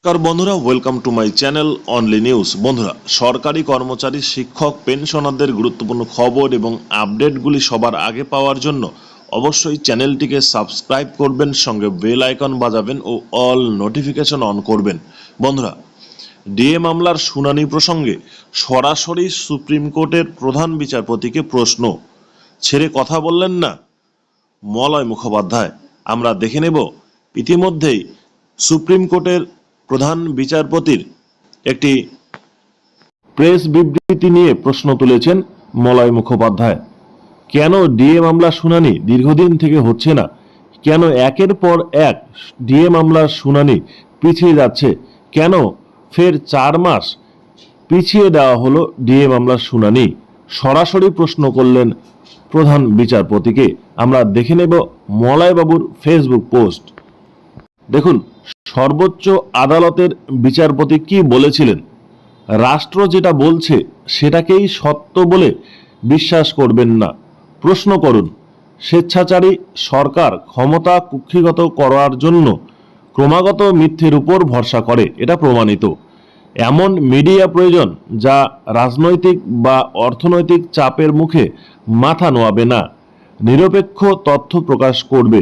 নমস্কার বন্ধুরা welcome to my channel only news বন্ধুরা, সরকারি কর্মচারী, শিক্ষক পেনশনারদের গুরুত্বপূর্ণ খবর এবং আপডেটগুলি সবার আগে পাওয়ার জন্য অবশ্যই চ্যানেলটিকে সাবস্ক্রাইব করবেন, সঙ্গে বেল আইকন বাজাবেন ও অল নোটিফিকেশন অন করবেন। বন্ধুরা, ডিএ মামলার শুনানি প্রসঙ্গে সরাসরি সুপ্রিম কোর্টের প্রধান বিচারপতিকে প্রশ্ন। ছেড়ে কথা বললেন না মলয় মুখোপাধ্যায়। আমরা দেখে নেব, ইতিমধ্যেই সুপ্রিম কোর্টের প্রধান বিচারপতির একটি প্রেস বিবৃতি নিয়ে প্রশ্ন তুলেছেন মলয় মুখোপাধ্যায়। কেন ডিএ মামলা শুনানি দীর্ঘদিন থেকে হচ্ছে না? কেন একের পর এক ডিএ মামলার শুনানি পিছিয়ে যাচ্ছে? কেন ফের চার মাস পিছিয়ে দেওয়া হলো ডিএ মামলার শুনানি? সরাসরি প্রশ্ন করলেন প্রধান বিচারপতিকে। আমরা দেখে নেব মলয়বাবুর ফেসবুক পোস্ট। দেখুন সর্বোচ্চ আদালতের বিচারপতি কি বলেছিলেন? রাষ্ট্র যেটা বলছে সেটাকেই সত্য বলে বিশ্বাস করবেন না। প্রশ্ন করুন, স্বেচ্ছাচারী সরকার ক্ষমতা কুক্ষিগত করার জন্য ক্রমাগত মিথ্যের উপর ভরসা করে, এটা প্রমাণিত। এমন মিডিয়া প্রয়োজন যা রাজনৈতিক বা অর্থনৈতিক চাপের মুখে মাথা নোয়াবে না। নিরপেক্ষ তথ্য প্রকাশ করবে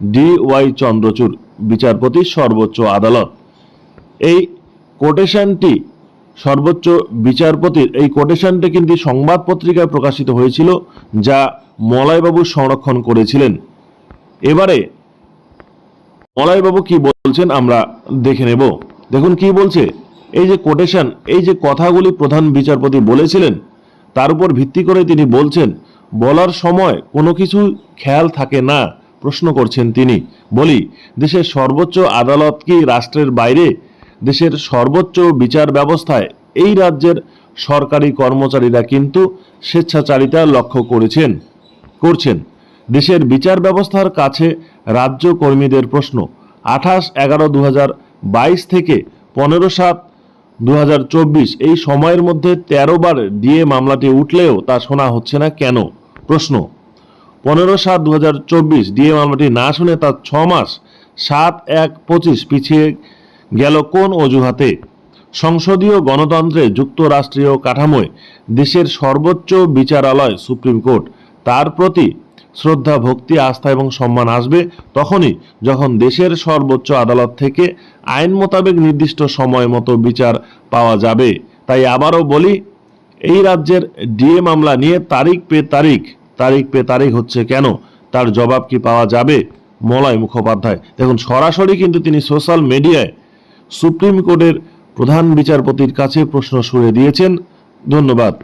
ডি ওয়াই চন্দ্রচূড়। বিচারপতি সর্বোচ্চ আদালত। এই কোটেশনটি সর্বোচ্চ বিচারপতির, এই কোটেশনটি কিন্তু সংবাদ পত্রিকায় প্রকাশিত হয়েছিল, যা মলয়বাবু সংরক্ষণ করেছিলেন। এবারে মলয়বাবু কি বলছেন আমরা দেখে নেব। দেখুন কি বলছে, এই যে কোটেশন, এই যে কথাগুলি প্রধান বিচারপতি বলেছিলেন, তার উপর ভিত্তি করে তিনি বলছেন, বলার সময় কোনো কিছু খেয়াল থাকে না। প্রশ্ন করছেন তিনি। বলি, দেশের সর্বোচ্চ আদালত কি রাষ্ট্রের বাইরে দেশের সর্বোচ্চ বিচার ব্যবস্থায় এই রাজ্যের সরকারি কর্মচারীরা কিন্তু স্বেচ্ছাচারিতা লক্ষ্য করেছেন? করছেন। দেশের বিচার ব্যবস্থার কাছে রাজ্য কর্মীদের প্রশ্ন। আঠাশ এগারো দু বাইশ থেকে পনেরো সাত দু এই সময়ের মধ্যে তেরো বার ডিএ মামলাটি উঠলেও তা শোনা হচ্ছে না কেন? প্রশ্ন। পনেরো সাত দু হাজার চব্বিশ ডিএ মামলাটি না শুনে তার ছ মাস সাত এক পঁচিশ পিছিয়ে গেল কোন অজুহাতে? সংসদীয় গণতন্ত্রে যুক্তরাষ্ট্রীয় কাঠামোয় দেশের সর্বোচ্চ বিচারালয় সুপ্রিম কোর্ট। তার প্রতি শ্রদ্ধা, ভক্তি, আস্থা এবং সম্মান আসবে তখনই যখন দেশের সর্বোচ্চ আদালত থেকে আইন মোতাবেক নির্দিষ্ট সময় মতো বিচার পাওয়া যাবে। তাই আবারও বলি, এই রাজ্যের ডিএ মামলা নিয়ে তারিখ পে তারিখ তারিখ পে তারিখ হচ্ছে কেন? তার জবাব কি পাওয়া যাবে? মলয় মুখোপাধ্যায়। দেখুন, সরাসরি কিন্তু তিনি সোশ্যাল মিডিয়ায় সুপ্রিম কোর্টের প্রধান বিচারপতির কাছে প্রশ্ন সুরে দিয়েছেন। ধন্যবাদ।